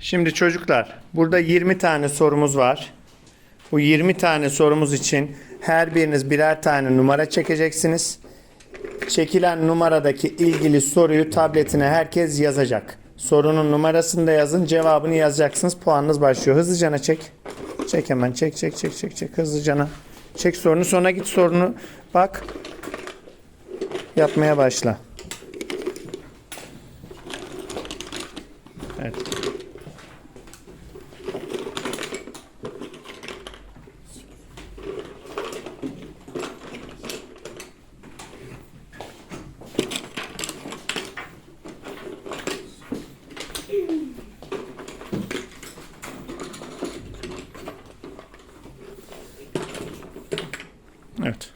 Şimdi çocuklar burada 20 tane sorumuz var. Bu 20 tane sorumuz için her biriniz birer tane numara çekeceksiniz. Çekilen numaradaki ilgili soruyu tabletine herkes yazacak. Sorunun numarasını da yazın, cevabını yazacaksınız. Puanınız başlıyor. Hızlıcana çek. Çek hemen. Çek çek çek çek çek hızlıcana. Çek sorunu sonra git sorunu bak. Yapmaya başla. Evet. Evet.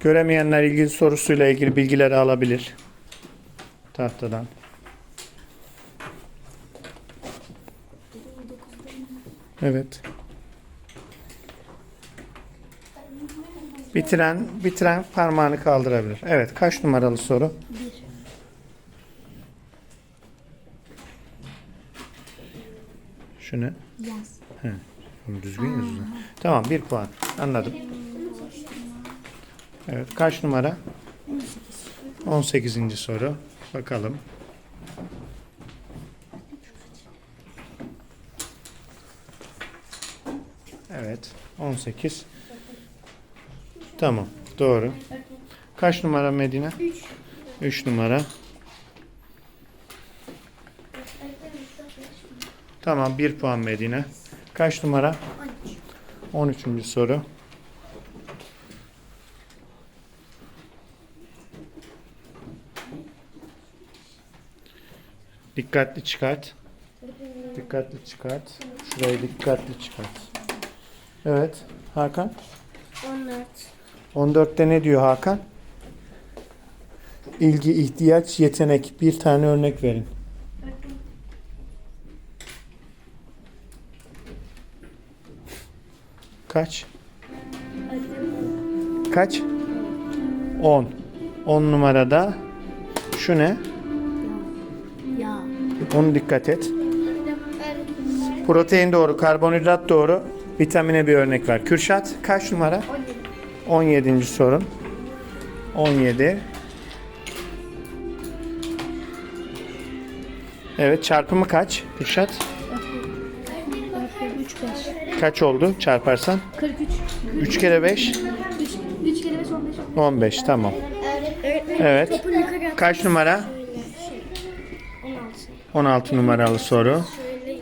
Göremeyenler ilgili sorusuyla ilgili bilgileri alabilir. Tahtadan. Evet. Bitiren bitiren parmağını kaldırabilir. Evet, kaç numaralı soru? Şu ne? Yaz. Bunu düzgün yazın. Tamam, bir puan. Anladım. Evet, kaç numara? 18. soru. Bakalım. Evet, 18. Tamam, doğru. Kaç numara Medine? 3. 3 numara. Tamam, 1 puan Medine. Kaç numara? 13. soru. Dikkatli çıkart. Dikkatli çıkart. Şurayı dikkatli çıkart. Evet. Hakan. 14. 14'te ne diyor Hakan? İlgi, ihtiyaç, yetenek. Bir tane örnek verin. Kaç? Kaç? 10. 10 numarada şu ne? Ya. Onu dikkat et. Protein doğru, karbonhidrat doğru. Vitamine bir örnek ver. Kürşat kaç numara? 17. sorun. 17. Evet çarpımı kaç? Kürşat 3 5. kaç oldu çarparsan? 43. 3 kere 5 3, 3 kere 5 15. 15 tamam. Evet. Kaç numara? 16 numaralı soru.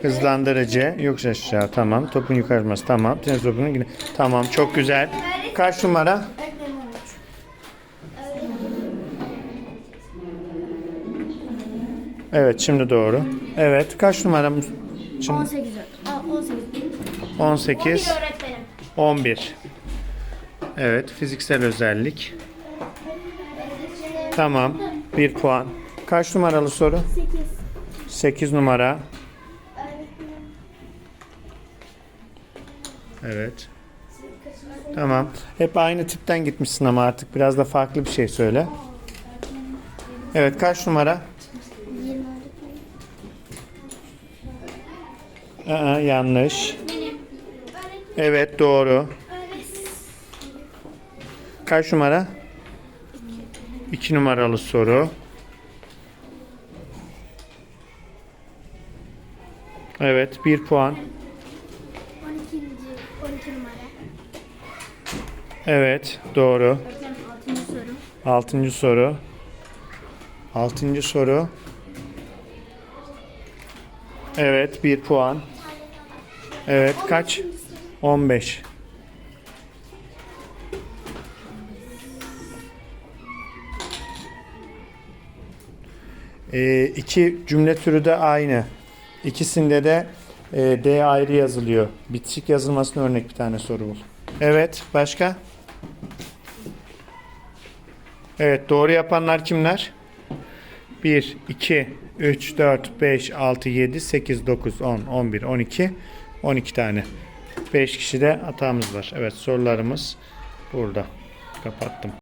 Hızlandırıcı. Yokuş aşağı. Tamam. Topun yukarıması. Tamam. Tenis topunun yine. Tamam. Çok güzel. Kaç numara? Evet. Şimdi doğru. Evet. Kaç numara? Şimdi 18. Aa, 18. 18. öğretmenim. 11. Evet. Fiziksel özellik. Tamam. 1 puan. Kaç numaralı soru? 8. 8 numara. Evet. Tamam. Hep aynı tipten gitmişsin ama artık biraz da farklı bir şey söyle. Evet kaç numara? 20. Aa, yanlış. Evet doğru. Kaç numara? 2 numaralı soru. Evet 1 puan. 12. 12 numara. Evet doğru. Öğretmenim 6. soru. Altıncı soru. Altıncı soru. Evet bir puan. Evet kaç? 15. Ee, iki cümle türü de aynı. İkisinde de e, D ayrı yazılıyor. Bitişik yazılmasına örnek bir tane soru bul. Evet başka? Evet doğru yapanlar kimler? 1, 2, 3, 4, 5, 6, 7, 8, 9, 10, 11, 12, 12 tane. 5 kişi de hatamız var. Evet sorularımız burada. Kapattım.